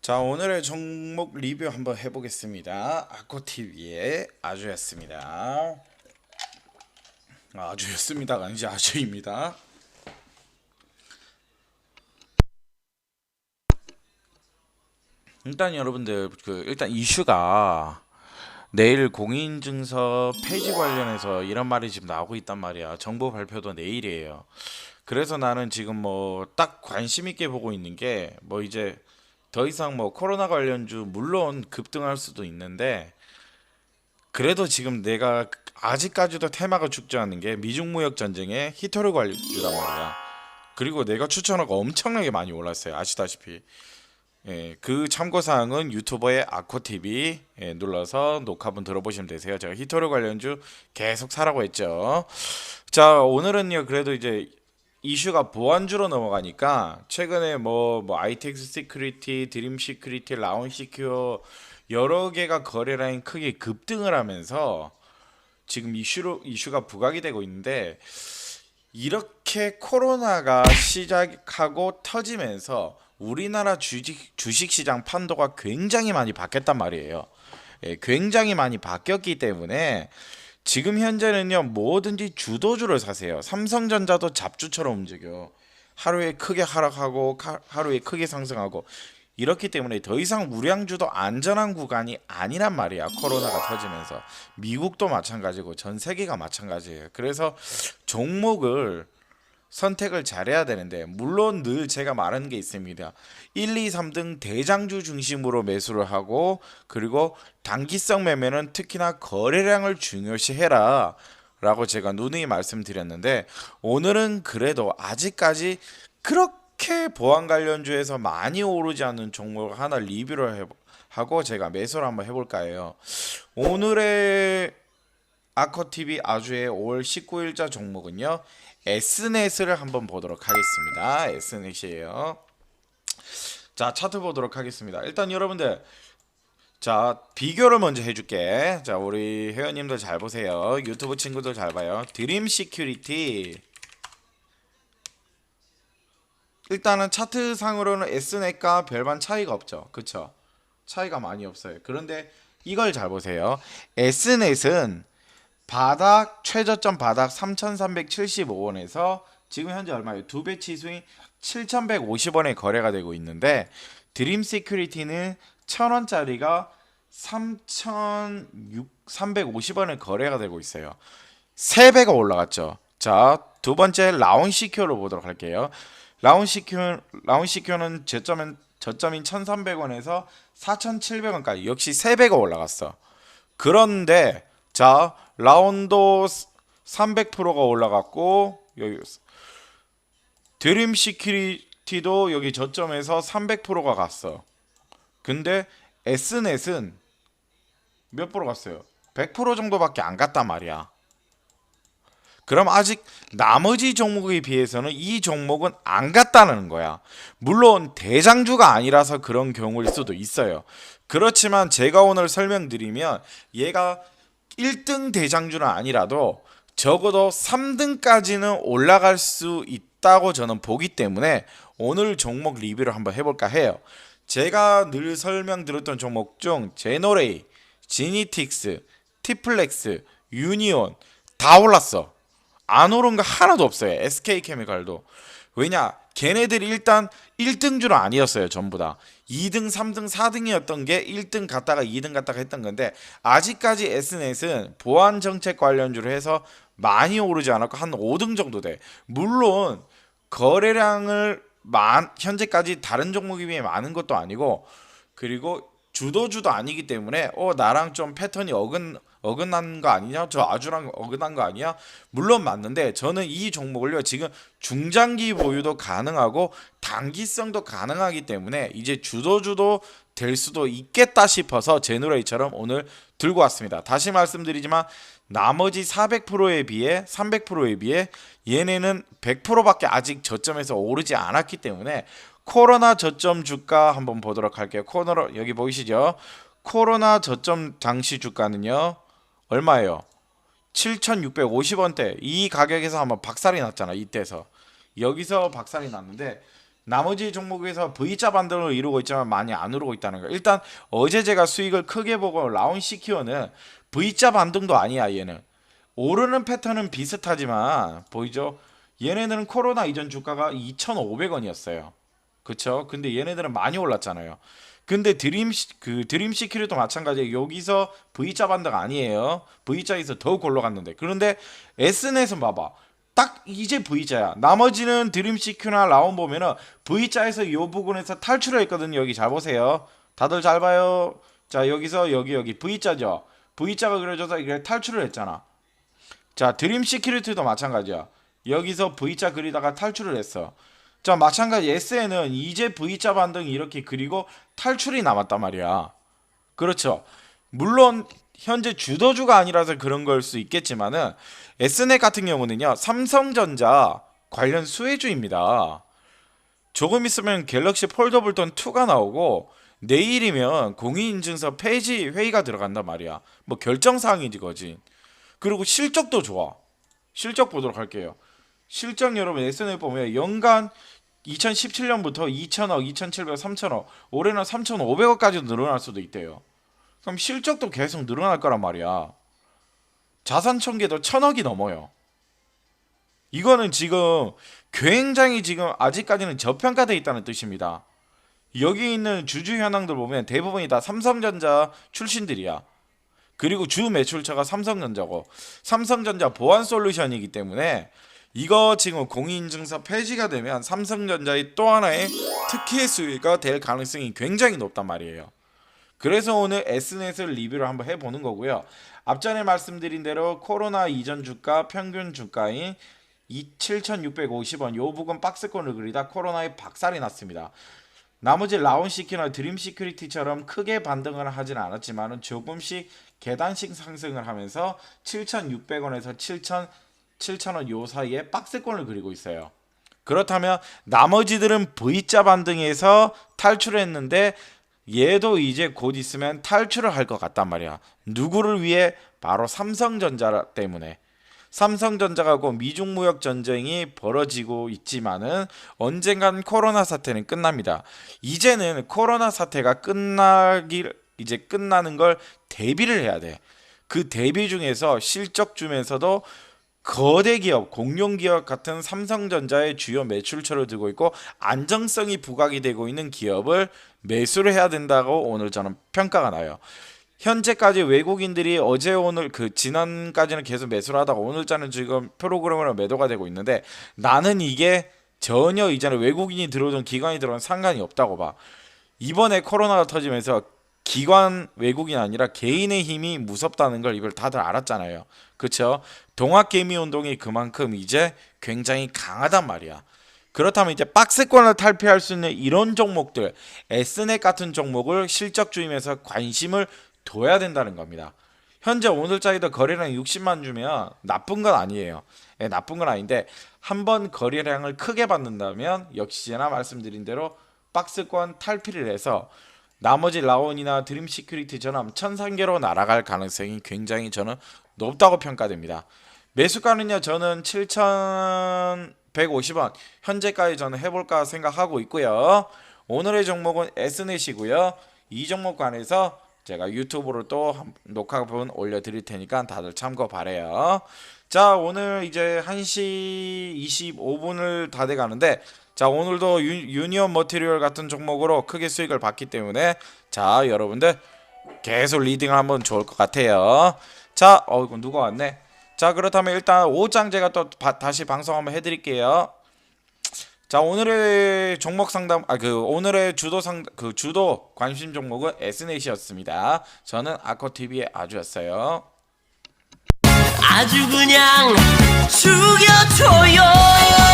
자 오늘의 종목 리뷰 한번 해보겠습니다. 아코TV의 아주였습니다. 아주였습니다가 아니지 아주입니다. 일단 여러분들 그 일단 이슈가 내일 공인증서 폐지 관련해서 이런 말이 지금 나오고 있단 말이야. 정부 발표도 내일이에요. 그래서 나는 지금 뭐 딱 관심 있게 보고 있는 게 뭐 이제 더 이상 뭐 코로나 관련주 물론 급등할 수도 있는데 그래도 지금 내가 아직까지도 테마가 죽지 않는 게 미중 무역 전쟁의 히토르 관련주란 말이야. 그리고 내가 추천하고 엄청나게 많이 올랐어요. 아시다시피. 예, 그 참고 사항은 유튜버의 아코TV 예, 눌러서 녹화본 들어보시면 되세요. 제가 히토르 관련주 계속 사라고 했죠. 자, 오늘은요. 그래도 이제 이슈가 보안주로 넘어가니까 최근에 뭐, 뭐 ITX 시큐리티, 드림 시큐리티, 라운 시큐어 여러 개가 거래 라인 크게 급등을 하면서 지금 이슈로 이슈가 부각이 되고 있는데 이렇게 코로나가 시작하고 터지면서 우리나라 주식 주식 시장 판도가 굉장히 많이 바뀌었단 말이에요. 예, 굉장히 많이 바뀌었기 때문에 지금 현재는요 뭐든지 주도주를 사세요. 삼성전자도 잡주처럼 움직여. 하루에 크게 하락하고 카- 하루에 크게 상승하고 이렇기 때문에 더 이상 우량주도 안전한 구간이 아니란 말이야. 코로나가 터지면서 미국도 마찬가지고 전 세계가 마찬가지예요. 그래서 종목을 선택을 잘해야 되는데 물론 늘 제가 말하는 게 있습니다. 1, 2, 3등 대장주 중심으로 매수를 하고 그리고 단기성 매매는 특히나 거래량을 중요시해라 라고 제가 누누이 말씀드렸는데 오늘은 그래도 아직까지 그렇게 보안 관련주에서 많이 오르지 않는 종목을 하나 리뷰를 해, 하고 제가 매수를 한번 해볼까 해요. 오늘의 아커TV 아주의 5월 19일자 종목은요. S넷을 한번 보도록 하겠습니다. S넷이에요. 자, 차트 보도록 하겠습니다. 일단 여러분들 자, 비교를 먼저 해줄게. 자, 우리 회원님들 잘 보세요. 유튜브 친구들 잘 봐요. 드림 시큐리티. 일단은 차트상으로는 S넷과 별반 차이가 없죠. 그쵸? 차이가 많이 없어요. 그런데 이걸 잘 보세요. S넷은 바닥 최저점 바닥 3,375원에서 지금 현재 얼마예요? 두 배 치수인 7,150원에 거래가 되고 있는데 드림 시큐리티는 1,000원짜리가 3,350원에 거래가 되고 있어요. 3배가 올라갔죠. 자, 두 번째 라운 시큐로 보도록 할게요. 라운 시큐 라운 시큐는 저점은 저점인 1,300원에서 4,700원까지 역시 3배가 올라갔어. 그런데 자 라운도 300%가 올라갔고 여기 드림 시큐리티도 여기 저점에서 300%가 갔어. 근데 S넷은 몇 프로 갔어요? 100% 정도밖에 안 갔단 말이야. 그럼 아직 나머지 종목에 비해서는 이 종목은 안 갔다는 거야. 물론 대장주가 아니라서 그런 경우일 수도 있어요. 그렇지만 제가 오늘 설명드리면 얘가 1등 대장주는 아니라도 적어도 3등까지는 올라갈 수 있다고 저는 보기 때문에 오늘 종목 리뷰를 한번 해볼까 해요. 제가 늘 설명드렸던 종목 중 제노레이, 지니틱스, 티플렉스, 유니온 다 올랐어. 안 오른 거 하나도 없어요. SK케미칼도. 왜냐? 걔네들이 일단 1등주는 아니었어요. 전부 다. 2등, 3등, 4등이었던 게 1등 갔다가 2등 갔다가 했던 건데 아직까지 S넷은 보안 정책 관련주로 해서 많이 오르지 않았고 한 5등 정도 돼. 물론 거래량을 만, 현재까지 다른 종목에 비해 많은 것도 아니고 그리고 주도주도 아니기 때문에 어 나랑 좀 패턴이 어긋 어긋난 거 아니냐? 저 아주랑 어긋난 거 아니야? 물론 맞는데 저는 이 종목을요 지금 중장기 보유도 가능하고 단기성도 가능하기 때문에 이제 주도 주도 될 수도 있겠다 싶어서 제누레이처럼 오늘 들고 왔습니다. 다시 말씀드리지만 나머지 400%에 비해 300%에 비해 얘네는 100%밖에 아직 저점에서 오르지 않았기 때문에 코로나 저점 주가 한번 보도록 할게요. 코너로 여기 보이시죠? 코로나 저점 당시 주가는요. 얼마예요? 7,650원대. 이 가격에서 한번 박살이 났잖아. 이때서. 여기서 박살이 났는데 나머지 종목에서 V자 반등을 이루고 있지만 많이 안 오르고 있다는 거예요. 일단 어제 제가 수익을 크게 보고 라운 CQ는 V자 반등도 아니야 얘는. 오르는 패턴은 비슷하지만 보이죠? 얘네들은 코로나 이전 주가가 2,500원이었어요. 그쵸? 근데 얘네들은 많이 올랐잖아요. 근데 드림 시- 그 드림 시큐리도 마찬가지예요. 여기서 V자 반등 아니에요. V자에서 더 올라갔는데. 그런데 S넷은 봐봐. 딱 이제 V자야. 나머지는 드림 시큐나 라온 보면은 V자에서 이 부분에서 탈출을 했거든요. 여기 잘 보세요. 다들 잘 봐요. 자 여기서 여기 여기 V자죠. V자가 그려져서 이게 탈출을 했잖아. 자 드림 시큐리티도 마찬가지야. 여기서 V자 그리다가 탈출을 했어. 자 마찬가지 SN은 이제 V자 반등 이렇게 그리고 탈출이 남았단 말이야. 그렇죠. 물론 현재 주도주가 아니라서 그런 걸 수 있겠지만은 S넷 같은 경우는요 삼성전자 관련 수혜주입니다. 조금 있으면 갤럭시 폴더블2 2가 나오고 내일이면 공인인증서 폐지 회의가 들어간단 말이야. 뭐 결정 사항이지 거지. 그리고 실적도 좋아. 실적 보도록 할게요. 실적 여러분 SNL 보면 연간 2017년부터 2천억, 2,700억, 3천억, 올해는 3,500억까지 늘어날 수도 있대요. 그럼 실적도 계속 늘어날 거란 말이야. 자산 천개도 천억이 넘어요. 이거는 지금 굉장히 지금 아직까지는 저평가돼 있다는 뜻입니다. 여기 있는 주주 현황들 보면 대부분이 다 삼성전자 출신들이야. 그리고 주 매출처가 삼성전자고 삼성전자 보안 솔루션이기 때문에 이거 지금 공인인증서 폐지가 되면 삼성전자의 또 하나의 특혜 수위가 될 가능성이 굉장히 높단 말이에요. 그래서 오늘 S넷을 리뷰를 한번 해보는 거고요. 앞전에 말씀드린 대로 코로나 이전 주가 평균 주가인 7,650원 요 부분 박스권을 그리다 코로나에 박살이 났습니다. 나머지 라운 시키나 드림 시큐리티처럼 크게 반등을 하진 않았지만은 조금씩 계단식 상승을 하면서 7,600원에서 7,000 7,000원 요 사이에 박스권을 그리고 있어요. 그렇다면 나머지들은 V자 반등에서 탈출했는데 얘도 이제 곧 있으면 탈출을 할 것 같단 말이야. 누구를 위해? 바로 삼성전자 때문에. 삼성전자가 곧 미중 무역 전쟁이 벌어지고 있지만은 언젠간 코로나 사태는 끝납니다. 이제는 코로나 사태가 끝나길 이제 끝나는 걸 대비를 해야 돼. 그 대비 중에서 실적 중에서도 거대 기업, 공룡 기업 같은 삼성전자의 주요 매출처를 들고 있고 안정성이 부각이 되고 있는 기업을 매수를 해야 된다고 오늘 저는 평가가 나요. 현재까지 외국인들이 어제 오늘 그 지난까지는 계속 매수를 하다가 오늘자는 지금 프로그램으로 매도가 되고 있는데 나는 이게 전혀 이제는 외국인이 들어오든 기관이 들어오든 상관이 없다고 봐. 이번에 코로나가 터지면서 기관 외국인 아니라 개인의 힘이 무섭다는 걸 이걸 다들 알았잖아요. 그렇죠? 동학개미 운동이 그만큼 이제 굉장히 강하단 말이야. 그렇다면 이제 박스권을 탈피할 수 있는 이런 종목들, S넷 같은 종목을 실적 주임에서 관심을 둬야 된다는 겁니다. 현재 오늘자리도 거래량 60만 주면 나쁜 건 아니에요. 예, 나쁜 건 아닌데 한번 거래량을 크게 받는다면 역시나 말씀드린 대로 박스권 탈피를 해서 나머지 라온이나 드림 시큐리티처럼 천상계로 날아갈 가능성이 굉장히 저는 높다고 평가됩니다. 매수가는요 저는 7,150원 현재까지 저는 해볼까 생각하고 있고요. 오늘의 종목은 S넷이고요. 이 종목 관해서 제가 유튜브로 또 한- 녹화본 올려드릴 테니까 다들 참고 바래요. 자 오늘 이제 1시 25분을 다 돼가는데 자 오늘도 유, 유니온 머티리얼 같은 종목으로 크게 수익을 봤기 때문에 자 여러분들 계속 한번 좋을 것 같아요. 자 어이구 누가 왔네. 자 그렇다면 일단 5장 제가 또 바- 다시 방송 한번 해드릴게요. 자 오늘의 종목 상담 아 그 오늘의 주도 상 그 주도 관심 종목은 S넷이었습니다. 저는 아코 TV의 아주였어요. 아주 그냥 죽여줘요